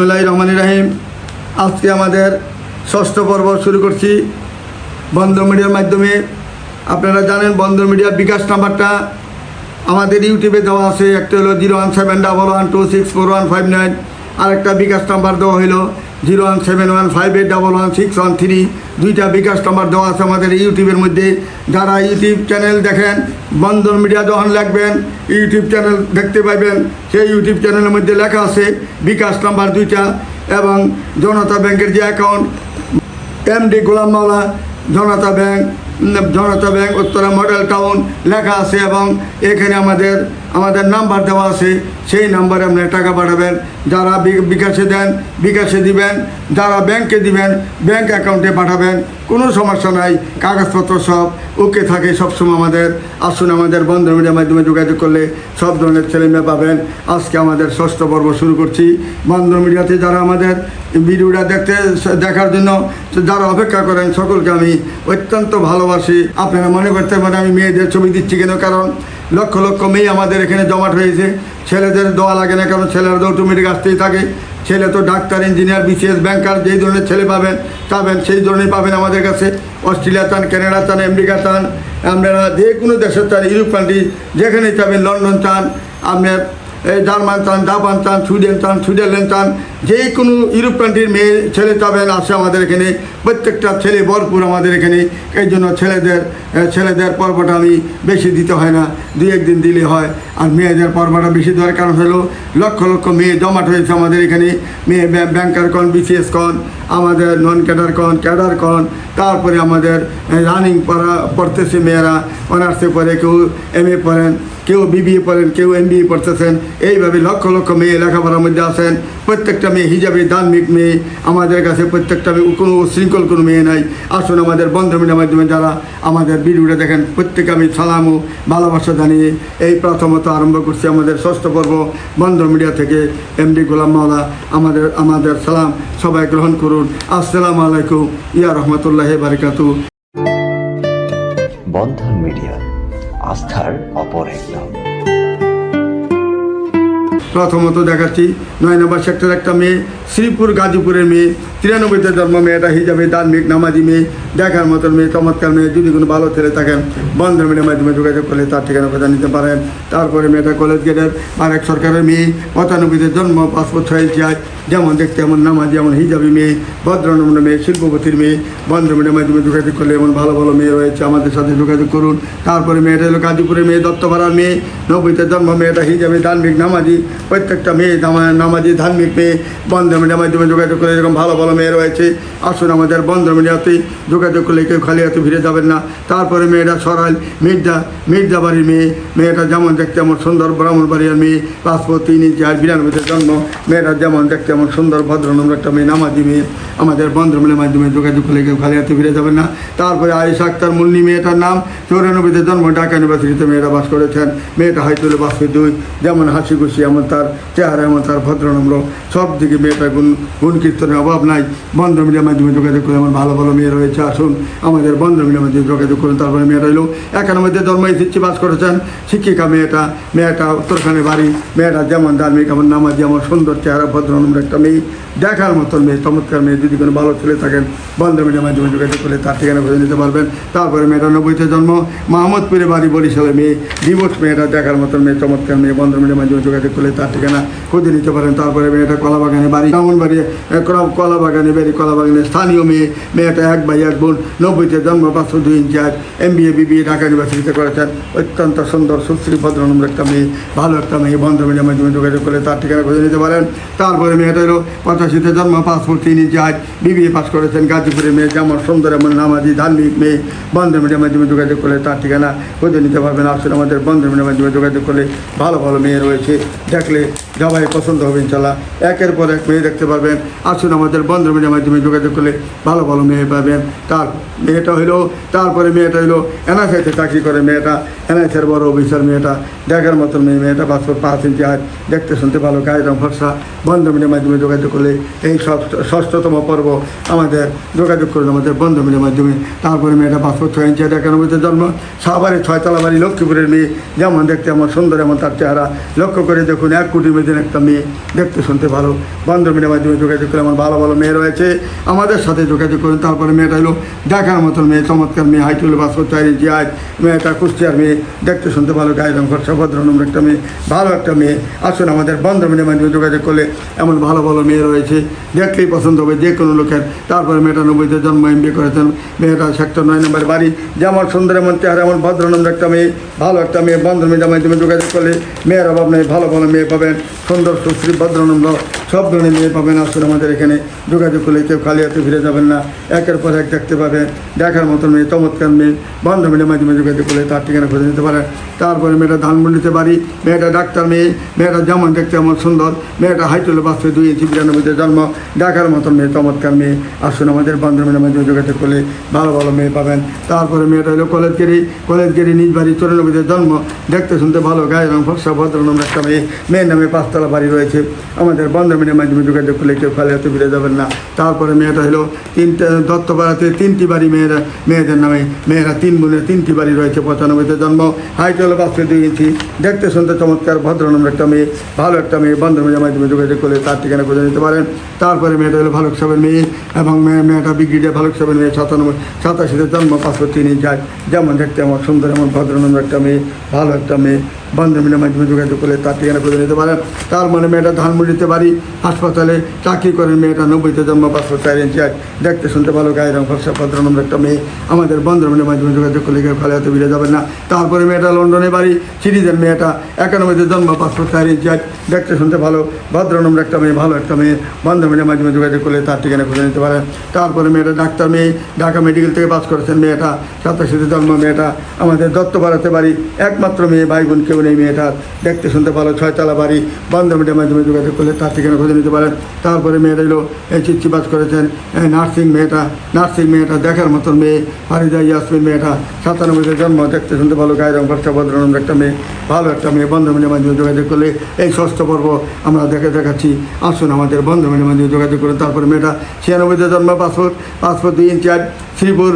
বিসমুল্লাহ রহমান রাহিম। আজকে আমাদের ষষ্ঠ পর্ব শুরু করছি বন্ধ মিডিয়ার মাধ্যমে। আপনারা জানেন বন্ধ মিডিয়ার বিকাশ নাম্বারটা আমাদের ইউটিউবে দেওয়া আছে। একটা হলো zero one seven double one two six four one five nine. আরেকটা বিকাশ নাম্বার দেওয়া হলো zero one seven one five eight double one six one three. দুইটা বিকাশ নাম্বার দেওয়া আছে আমাদের ইউটিউবের মধ্যে। যারা ইউটিউব চ্যানেল দেখেন, বন্দর মিডিয়া যখন লিখবেন ইউটিউব চ্যানেল দেখতে পাইবেন, সেই ইউটিউব চ্যানেলের মধ্যে লেখা আছে বিকাশ নাম্বার দুইটা এবং জনতা ব্যাংকের যে account, MD Golam Mawla, Janata bank Janata bank Uttara model town লেখা আছে এবং এখানে আমাদের আমাদের নাম্বার দেওয়া আছে, সেই নাম্বারে আপনারা টাকা পাঠাবেন। যারা বিকাশে দেন, বিকাশে দিবেন, যারা ব্যাংকে দিবেন, ব্যাংক অ্যাকাউন্টে পাঠাবেন, কোনো সমস্যা নাই, কাগজপত্র সব ওকে থাকে সবসময় আমাদের। আসুন আমাদের বন্ধ মিডিয়ার মাধ্যমে যোগাযোগ করলে সব ধরনের ছেলেমেয়ে পাবেন। আজকে আমাদের ষষ্ঠ পর্ব শুরু করছি। বন্ধ মিডিয়াতে যারা আমাদের ভিডিওটা দেখতে, দেখার জন্য যারা অপেক্ষা করেন, সকলকে আমি অত্যন্ত ভালোবাসি। আপনারা মনে করতে পারেন আমি মেয়েদের ছবি দিচ্ছি কেন? কারণ লক্ষ লক্ষ মেয়ে আমাদের এখানে জমাট হয়েছে। ছেলেদের দোয়া লাগে না, কারণ ছেলেরা তো অটোমেটিক আসতেই থাকে। ছেলে তো ডাক্তার ইঞ্জিনিয়ার বিসিএস ব্যাংকার যেই ধরনের ছেলে পাবেন পাবেন, সেই ধরনের পাবেন আমাদের কাছে। অস্ট্রেলিয়া চান কানাডা চান আমেরিকা চান আপনারা যে কোনো দেশের চান ইউরোপ কান্ট্রি যেখানেই চাবেন লন্ডন চান আপনার জার্মান চান, জাপান চান, সুইডেন চান, সুইজারল্যান্ড চান যে কোনো ইউরোপ কান্ট্রির মেয়ে, ছেলে চাবেন আসে আমাদের এখানে। প্রত্যেকটা ছেলে ভরপুর আমাদের এখানে। এই জন্য ছেলেদের ছেলেদের পর্বটা আমি বেশি দিতে হয় না। দুই একদিন দিলে হয়। আর মেয়েদের পর্বটা বেশি দেওয়ার কারণ হলো, লক্ষ লক্ষ মেয়ে জমাট হয়েছে আমাদের এখানে। মেয়ে ব্যাংকার কন, বিসিএস কন আমাদের নন ক্যাডার কন ক্যাডার কন তারপরে আমাদের রানিং পড়া, পড়তেছে মেয়েরা, অনার্সে পড়ে, কেউ এম এ পড়েন, কেউ বিবিএ পড়েন, কেউ এম বিএ পড়তেছেন, এইভাবে লক্ষ লক্ষ মেয়ে লেখাপড়ার মধ্যে আছেন। প্রত্যেকটা মেয়ে হিজাবে, ধার্মিক মেয়ে, আমাদের কাছে প্রত্যেকটা মেয়ে, কোনো শৃঙ্খল কোনো মেয়ে নাই। আসুন আমাদের বন্ধমিনের মাধ্যমে যারা আমাদের ভিডিওটা দেখেন প্রত্যেকে আমি সালাম ও ভালোবাসা জানিয়ে এই প্রথমত আরম্ভ করছি আমাদের ষষ্ঠ পর্ব বন্ধ মিডিয়া থেকে। এমডি গোলাম মাওলা, আমাদের আমাদের সালাম, সবাই গ্রহণ করুন। আসসালামু আলাইকুম, ইয়া রহমতুল্লাহ বারিকাতু। বন্ধন মিডিয়া, আস্থার অপর এক নাম প্রথমত দেখাচ্ছি নয় নম্বর সেক্টর একটা মেয়ে, শ্রীপুর গাজীপুরের মেয়ে, তিরানব্বইতে জন্ম, মেয়েটা হিজাবে ধার্মিক, নামাজি মেয়ে, দেখার মতন মেয়ে, চমৎকার মেয়ে, যদি কোনো ভালো ছেলে থাকেন বন্ধ মেয়ের মাধ্যমে যোগাযোগ করলে তার ঠিকানা কথা নিতে পারেন। তারপরে মেয়েটা কলেজ গেটের আর এক সরকারের মেয়ে, পঁচানব্বইতে জন্ম পাসপোর্ট ছয় যেমন দেখতে, এমন নামাজি যেমন হিজাবি মেয়ে ভদ্রনম্র মেয়ে, শিল্পপতির মেয়ে বন্ধন মিডিয়ার মাধ্যমে যোগাযোগ করলে, এমন ভালো ভালো মেয়ে রয়েছে, আমাদের সাথে যোগাযোগ করুন। তারপরে মেয়েটা হলো গাজীপুরের মেয়ে, দত্তপাড়ার মেয়ে, নব্বইতে জন্ম, মেয়েটা হিজাবে, ধার্মিক নামাজি, প্রত্যেকটা মেয়ে নামা- নামাজি, ধার্মিক মেয়ে বন্ধ মিডিয়ার মাধ্যমে যোগাযোগ করলে, এরকম ভালো ভালো মেয়ে রয়েছে। আসুন আমাদের বন্ধ মিডিয়াতে যোগাযোগ করলে, কেউ খালি হাতে ফিরে যাবেন না। তারপরে মেয়েটা সরাইল, মির্জা মির্জা বাড়ির মেয়ে, মেয়েটা যেমন দেখতে, এমন সুন্দর ব্রাহ্মণ বাড়ির মেয়ে পাসপোর্ট তিন ইঞ্চি আর বিরানব্বইতে জন্ম, মেয়েটা যেমন দেখতে এমন সুন্দর, ভদ্রনম্র একটা মেয়ে, নামাজি মেয়ে, আমাদের বন্ধ মিডিয়ার মাধ্যমে যোগাযোগ করলে কেউ খালি হাতে ফিরে যাবেন না। তারপরে আয়েশা আক্তার মুন্নি মেয়েটার নাম, চৌরানব্বইতে জন্ম, ঢাকা ইউনিভার্সিটিতে মেয়েরা বাস করেছেন। মেয়েটা হয়তো বাসে দুই, যেমন হাসি খুশি এমন তার চেহারা, এমন তার ভদ্রনম্র। সব দিকে মেয়েটা গুণ গুণ কীর্তনের অভাব নাই। বন্ধ মিডিয়ার মাধ্যমে যোগাযোগ করে এমন ভালো ভালো মেয়ে রয়েছে। আসুন, আমাদের বন্ধ মিডিয়ার মাধ্যমে যোগাযোগ করুন, তারপরে মেয়েটা হলো একানব্বইতে জন্ম শিক্ষি বাস করেছেন। শিক্ষিকা মেয়েটা মেয়েটা উত্তরখানে বাড়ি। মেয়েটা যেমন ধার্মিক, এমন নামাজ যেমন সুন্দর চেহারা, ভদ্রনম্র একটা মেয়ে দেখার মতন মেয়ে, চমৎকার মেয়ে। যদি কোনো ভালো ছেলে থাকেন বন্ধ মিডিয়ার মাধ্যমে যোগাযোগ করলে তার ঠিকানা খুঁজে নিতে পারবেন। তারপরে মেয়েটা নব্বইতে জন্ম, মাহমদপুরে বাড়ি বরিশালে মেয়ে। ডিভোর্স মেয়েটা দেখার মতন মেয়ে, চমৎকার মেয়ে। বন্ধ মিডিয়ার মাধ্যমে যোগাযোগ করলে তার ঠিকানা খুঁজে নিতে পারেন। তারপরে মেয়েটা কলাবাগানে বাড়ি কেমন বাড়ি কলাবাগানে বাড়ি কলাবাগানে স্থানীয় মেয়ে। মেয়েটা এক ভাই, এক বোন, নব্বইতে জন্ম, পাঁচশো দুই ইঞ্চি আজ M B A BBA, Dhaka ইউনিভার্সিটিতে করেছেন। অত্যন্ত সুন্দর, সুশ্রী ভদ্রনম্র একটা মেয়ে, ভালো একটা মেয়ে। বন্ধ মিডিয়ার মাধ্যমে যোগাযোগ করলে তার ঠিকানা খুঁজে নিতে পারেন। তারপরে মেয়েটা পঁচাশিতে জন্ম পাসপোর্ট তিন ইঞ্চি আজ বিবিএ পাস করেছেন গাজীপুরের মেয়ে যেমন সুন্দর এমন নামাজি ধার্মিক মেয়ে। বন্ধ মিডিয়ার মাধ্যমে যোগাযোগ করলে তার ঠিকানা খুঁজে নিতে পারবেন। আসলে আমাদের বন্ধ মিডিয়ার মাধ্যমে যোগাযোগ করলে ভালো ভালো মেয়ে রয়েছে। দেখলে সবাই পছন্দ হবে ইনশাল্লাহ একের পর এক মেয়ে দেখতে পারবেন। আসুন আমাদের বন্ধ মিডিয়ার মাধ্যমে যোগাযোগ করলে ভালো ভালো মেয়ে পাবেন। তার মেয়েটা হইল, তারপরে মেয়েটা হইল এনআইসিতে চাকরি করে মেয়েটা। এনআইসির বড় অফিসার মেয়েটা। দেখার মতন মেয়ে মেয়েটা পাসপোর্ট পাঁচ ইঞ্চি হাত দেখতে শুনতে ভালো, গায়ের রং ফর্সা। বন্ধ মিডিয়ার মাধ্যমে যোগাযোগ করলে এই ষষ্ঠ- ষষ্ঠতম পর্ব আমাদের যোগাযোগ করুন আমাদের বন্ধু মিডিয়ার মাধ্যমে। তারপরে মেয়েটা পাসপোর্ট ছয় ইঞ্চি একানব্বইতে জন্ম? সাবারে ছয়তলা বাড়ি লক্ষ্মীপুরের মেয়ে, যেমন দেখতে এমন সুন্দর, এমন তার চেহারা। লক্ষ্য করে দেখুন, এক কোটি মেয়েদের একটা মেয়ে দেখতে শুনতে ভালো। বন্ধু মিডিয়ার মাধ্যমে যোগাযোগ করে আমার ভালো ভালো মেয়ে রয়েছে। আমাদের সাথে যোগাযোগ করুন। তারপরে মেয়েটা হলো দেখার মতন মেয়ে, চমৎকার মেয়ে, হাইট হলো পাসপোর্ট ছয় ইঞ্চি হাইট মেয়েটা কুষ্টিয়ার মেয়ে, দেখতে শুনতে ভালো গায়ে রং খরচা ভদ্রনম্র একটা মেয়ে, ভালো একটা মেয়ে। আসুন আমাদের বন্ধ মিডিয়ার মাধ্যমে যোগাযোগ করলে এমন ভালো ভালো মেয়ে রয়েছে, দেখতেই পছন্দ হবে যে কোনো লোকের। তারপরে মেয়েটা নব্বইতে জন্ম, এম বি করেছেন। মেয়েটা সেক্টর নয় নম্বর বাড়ি। যেমন সুন্দর এমন চেহারা এমন ভদ্রনম্র একটা মেয়ে, ভালো একটা মেয়ে। বন্ধ জামাই, তুমি যোগাযোগ করলে মেয়ের অভাব নেই, ভালো ভালো মেয়ে পাবেন। সুন্দর, সুশ্রী ভদ্রনম্র সব ধরনের মেয়ে পাবেন। আসুন আমাদের এখানে যোগাযোগ করলে কেউ খালি হাতে ফিরে যাবেন না। একের পর এক দেখতে পাবেন। দেখার মতো মেয়ে চমৎকার মেয়ে বন্ধ মিডিয়ার মাধ্যমে যোগাযোগ করলে তার ঠিকানা খুঁজে নিতে পারেন। তারপরে মেয়েটা ধানমন্ডিতে বাড়ি মেয়েটা ডাক্তার মেয়ে। মেয়েটা যেমন দেখতে এমন সুন্দর। মেয়েটা হাইট হলো পাঁচশো দুই ইঞ্চি বিরানব্বইতে জন্ম। দেখার মতন মেয়ে চমৎকার মেয়ে আসুন আমাদের বন্ধ মিডিয়ার মাধ্যমে যোগাযোগ করলে ভালো ভালো মেয়ে পাবেন। তারপরে মেয়েটা হলো কলেজ গেরি কলেজ গেরি নিজ বাড়ি চৌরানব্বইতে জন্ম। দেখতে শুনতে ভালো গায়ে রং ফর্সা ভদ্রনম একটা মেয়ে। মেয়ের নামে পাঁচতলা বাড়ি রয়েছে। আমাদের বন্ধ মিডিয়ার মাধ্যমে যোগাযোগ করলে কেউ খালি হাতে ফিরে যাবেন না। তারপরে মেয়েটা হলো তিনটে দত্তপাড়াতে তিনটি বাড়ি মেয়েরা, মেয়েদের নামে মেয়েরা তিন বোনের তিনটি বাড়ি রয়েছে, পঁচানব্বইতে জন্ম। হাইট হলো পাঁচশো দুই ইঞ্চি। দেখতে শুনতে চমৎকার ভদ্রনম একটা মেয়ে, ভালো একটা মেয়ে। বন্ধ মিডিয়ার মাধ্যমে যোগাযোগ করলে তার ঠিকানা খুঁজে নিতে পারেন। তারপরে মেয়েটা হলো ভালুক সাহেবের মেয়ে এবং মেয়ে মেয়েটা বিগ্রিডে ভালুক সাহেবের মেয়ে, সাতানব্বই, সাতাশিতে জন্ম পাঁচশো তিন ইঞ্চ যেমন দেখতে আমার সুন্দর, এমন ভদ্রনম একটা মেয়ে, ভালো একটা মেয়ে। বন্ধ মিডিয়ার মাধ্যমে যোগাযোগ করলে তার ঠিকানা খুঁজে নিতে পারেন। তার মানে মেয়েটা ধানমন্ডিতে বাড়ি হাসপাতালে চাকরি করেন, মেয়েটা নব্বইতে জন্ম পাঁচশো চার ইঞ্চি আজ দেখতে শুনতে ভালো, গায়ের রং ফর্সা ভদ্রনম একটা মেয়ে। আমাদের বন্ধ মিডিয়ার মাধ্যমে যোগাযোগ করলে কেউ খালি হাতে ফিরে যাবেন না। তারপরে মেয়েটা লন্ডনে বাড়ি সিরিজের মেয়েটা একানব্বইতে জন্ম পাঁচশো চার ইঞ্চি আজ দেখতে শুনতে ভালো ভদ্রনম একটা মেয়ে, ভালো একটা মেয়ে। বন্ধ মিডিয়ার মাধ্যমে যোগাযোগ করলে তার ঠিকানা খুঁজে নিতে পারেন। তারপরে মেয়েটা ডাক্তার মেয়ে, ঢাকা মেডিকেল থেকে পাস করেছেন মেয়েটা। সাতাশিতে জন্ম মেয়েটা। আমাদের দত্তপাড়াতে বাড়ি, একমাত্র মেয়ে, ভাই বোন কেউ নেই মেয়েটার দেখতে শুনতে ভালো, ছয়তলা বাড়ি বন্ধ মিডিয়ার মাধ্যমে যোগাযোগ করলে তার ঠিকানা খুঁজে নিতে পারেন। তারপরে মেয়েটা এলো এই চিঠি পাস করেছেন এই নার্সিং মেয়েটা নার্সিং মেয়েটা দেখার মতন মেয়ে, ফারিদা ইয়াসমিন মেয়েটা সাতানব্বইতে জন্ম, দেখতে শুনতে ভালো, গায়ের রং ফর্সা ভদ্রনম একটা মেয়ে, ভালো একটা মেয়ে। বন্ধ মিডিয়ার মাধ্যমে যোগাযোগ করলে এই ষষ্ঠ পর্ব আমরা দেখে দেখাচ্ছি। আসুন আমাদের বন্ধ মিডিয়ার মাধ্যমে যোগাযোগ করুন। তারপরে মেয়েটা ছিয়ানব্বইতে জন্ম, পাসপোর্ট পাসপোর্ট দুই ইঞ্চি শ্রীপুর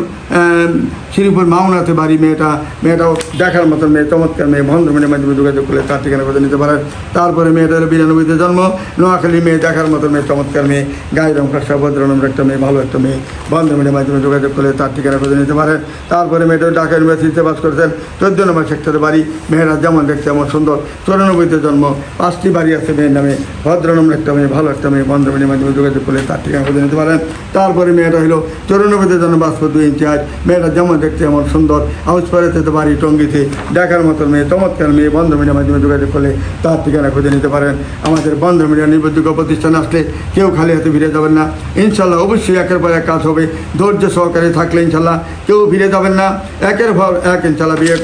শ্রীপুর মাওনাতে বাড়ি মেয়েটা, মেয়েটাও দেখার মতন মেয়ে, চমৎকার মেয়ে বন্ধ মিডিয়ার মাধ্যমে যোগাযোগ করলে তার ঠিকানা খুঁজে নিতে পারেন তারপরে মেয়েটা হলো বিরানব্বইতে জন্ম, নোয়াখালী মেয়ে, দেখার মতন মেয়ে, চমৎকার মেয়ে গায়ের রং ফর্সা ভদ্রনম্র একটা মেয়ে, ভালো একটা মেয়ে, বন্ধ মিডিয়ার মাধ্যমে যোগাযোগ করলে তার ঠিকানা খুঁজে নিতে পারেন তারপরে মেয়েটা ঢাকা ইউনিভার্সিটিতে বাস করেছেন, চোদ্দ নম্বর সেক্টরে বাড়ি, মেয়েরা যেমন দেখতে এমন সুন্দর। চৌরানব্বইতে জন্ম, পাঁচটি বাড়ি আছে মেয়ের নামে ভদ্রনম্র একটা মেয়ে, ভালো একটা মেয়ে, বন্ধ মিডিয়ার মাধ্যমে যোগাযোগ করলে তার ঠিকানা খুঁজে নিতে পারেন। তারপরে মেয়েটা হলো চৌরানব্বইতে জন্ম পাসপোর্ট দুই ইঞ্চি আজ মেয়েরা যেমন দেখতে এমন সুন্দর, হাউস পাড়াতে তো বাড়ি টঙ্গিতে দেখার মতন মেয়ে, চমৎকার মেয়ে, বন্ধ মিডিয়ার মাধ্যমে যোগাযোগ করলে তার ঠিকানা খুঁজে নিতে পারেন। আমাদের বন্ধ মিডিয়া নির্ভরযোগ্য প্রতিষ্ঠান আসলে কেউ খালি হাতে ফিরে যাবেন না। ইনশাল্লাহ অবশ্যই একের পর এক কাজ হবে। ধৈর্য সহকারে থাকলে ইনশাল্লাহ কেউ ফিরে যাবেন না। একের পর এক ইনশাল্লাহ বিয়ে,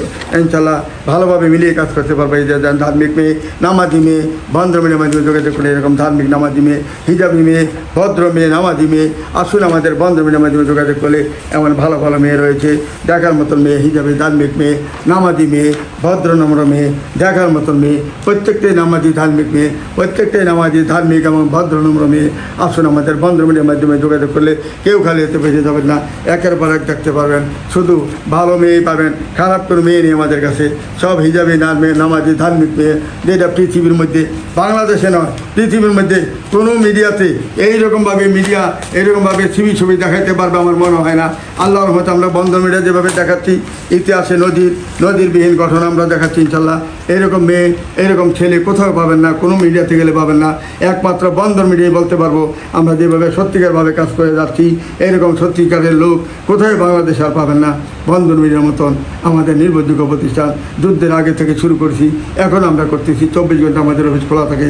ইনশাল্লাহ ভালোভাবে মিলিয়ে কাজ করতে পারবে। এই যে ধার্মিক মেয়ে, নামাজি মেয়ে, বন্ধ মিডিয়ার মাধ্যমে যোগাযোগ করলে এরকম ধার্মিক নামাজি মেয়ে, হিজাবি মেয়ে, ভদ্র মেয়ে, নামাজি মেয়ে, আসুন আমাদের বন্ধ মিডিয়ার মাধ্যমে যোগাযোগ করলে এমন ভালো ভালো মেয়ে রয়েছে। দেখার মতন মেয়ে, হিজাবি ধার্মিক মেয়ে, নামাজি মেয়ে, ভদ্র নম্র মেয়ে, দেখার মতন মেয়ে প্রত্যেকটাই নামাজি ধার্মিক মেয়ে প্রত্যেকটাই নামাজি ধার্মিক এবং ভদ্র নম্র মেয়ে। আসুন আমাদের বন্ধ মিডিয়ার মাধ্যমে যোগাযোগ করলে কেউ খালি এতে বেঁচে যাবেন না। একের পর এক দেখতে পারবেন। শুধু ভালো মেয়েই পাবেন, খারাপ কোনো মেয়ে নেই আমাদের কাছে। সব হিজাবি নার মেয়ে নামাজি ধার্মিক মেয়ে, যেটা পৃথিবীর মধ্যে বাংলাদেশে নয় পৃথিবীর মধ্যে কোনো মিডিয়াতে এইরকমভাবে মিডিয়া, এইরকমভাবে ছবি ছবি দেখাতে পারবে আমার মনে হয় না। আল্লাহর রহমতে আমরা বন্ধ মিডিয়া যেভাবে দেখাচ্ছি, ইতিহাসে নদীর নদীর বিহীন গঠন আমরা দেখাচ্ছি ইনশাল্লাহ। এইরকম মেয়ে, এইরকম ছেলে কোথাও পাবেন না, কোনো মিডিয়াতে গেলে পাবেন না। একমাত্র বন্দর মিডিয়ায় বলতে পারব, আমরা যেভাবে সত্যিকারভাবে কাজ করে যাচ্ছি, এইরকম সত্যিকারের লোক কোথায় বাংলাদেশে আর পাবেন না। বন্ধন মিডিয়ার মতন আমাদের নির্ভরযোগ্য প্রতিষ্ঠান, যুদ্ধের আগে থেকে শুরু করছি, এখন আমরা করতেছি, চব্বিশ ঘণ্টা আমাদের অফিস খোলা থাকে।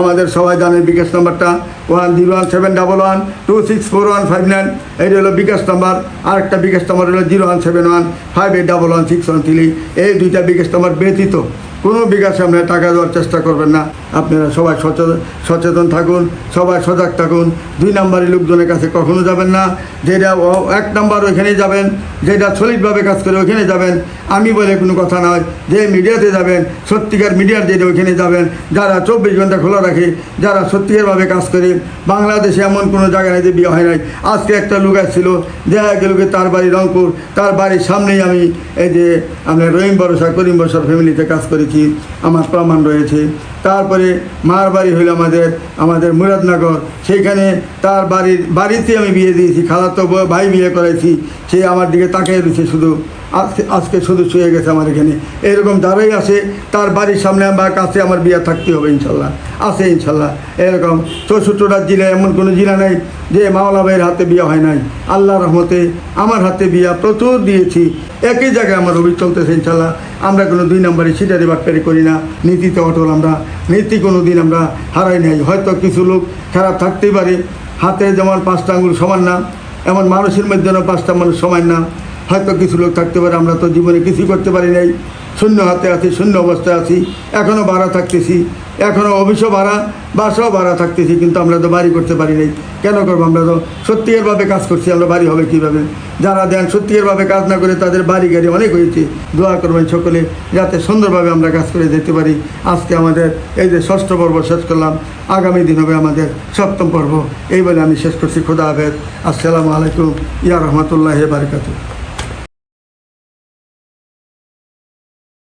আমাদের সবাই জানেন বিকাশ নাম্বারটা, one zero one seven double one two six four one five nine. এইটা হলো বিকাশ নাম্বার, আরেকটা বিকাশ নাম্বার হলো zero one seven one five eight double one six one three. এই দুইটা বিকাশ নাম্বার ব্যতীত কোনো বিকাশে আপনারা টাকা দেওয়ার চেষ্টা করবেন না। আপনারা সবাই সচেতন সচেতন থাকুন, সবাই সজাগ থাকুন। দুই নাম্বারি লোকজনের কাছে কখনো যাবেন না। যেটা এক নাম্বার ওইখানেই যাবেন, যেটা সলিডভাবে কাজ করে ওইখানে যাবেন। আমি বলে কোনো কথা নয়, যে মিডিয়াতে যাবেন, সত্যিকার মিডিয়ার যেটা ওইখানে যাবেন। যারা চব্বিশ ঘণ্টা খোলা রাখে, যারা সত্যিকারভাবে কাজ করে, বাংলাদেশে এমন কোনো জায়গায় যে বিয়ে হয় নাই। আজকে একটা লোক আসছিল, দেখা গেল তার বাড়ি রংপুর, তার বাড়ির সামনেই আমি এই যে আমরা রহিম ভরসা, করিম ভরসার ফ্যামিলিতে কাজ করেছি আমার প্রমাণ রয়েছে। তারপরে মার বাড়ি হইল আমাদের আমাদের মুরাদনগর। সেইখানে তার বাড়ির, বাড়িতে আমি বিয়ে দিয়েছি, খালাতো ভাই বিয়ে করেছি সে আমার দিকে তাকিয়ে রয়েছে শুধু। আজকে আজকে শুধু শুয়ে গেছে আমার এখানে। এরকম যারাই আসে, তার বাড়ির সামনে আমার কাছে আমার বিয়ে থাকতে হবে ইনশাল্লাহ। আছে ইনশাল্লাহ। এরকম চৌষট্টিটা জেলায় এমন কোনো জেলা নাই যে মাওলা ভাইয়ের হাতে বিয়ে হয় নাই। আল্লাহ রহমতে আমার হাতে বিয়া প্রচুর দিয়েছি। একই জায়গায় আমার অভিযোগ চলতেছে ইনশাল্লাহ। আমরা কোনো দুই নম্বরে সিটারি বাটপারি করি না। নীতিতে অটল আমরা। নীতি কোনো দিন আমরা হারাই নাই। হয়তো কিছু লোক খারাপ থাকতেই পারে। হাতে যেমন পাঁচটা আঙুল সমান না, এমন মানুষের মধ্যে পাঁচটা মানুষ সমান না। হয়তো কিছু লোক থাকতে পারে, আমরা তো জীবনে কিছুই করতে পারি নাই। শূন্য হাতে আছি, শূন্য অবস্থায় আছি এখনও ভাড়া থাকতেছি এখনও অফিসও ভাড়া, বাসাও ভাড়া থাকতেছি, কিন্তু আমরা তো বাড়ি করতে পারি নাই। কেন করব? আমরা তো সত্যিকারভাবে কাজ করছি, আমরা বাড়ি হবে কীভাবে? যারা দেন, সত্যিকারভাবে কাজ না করে তাদের বাড়ি গাড়ি অনেক হয়েছে। দোয়া করবেন সকলে, যাতে সুন্দরভাবে আমরা কাজ করে যেতে পারি। আজকে আমাদের এই যে ষষ্ঠ পর্ব শেষ করলাম, আগামী দিন হবে আমাদের সপ্তম পর্ব। এই বলে আমি শেষ করছি। খোদা হাফেজ। আসসালামু আলাইকুম। ইয়া রহমতুল্লাহ বারকাতু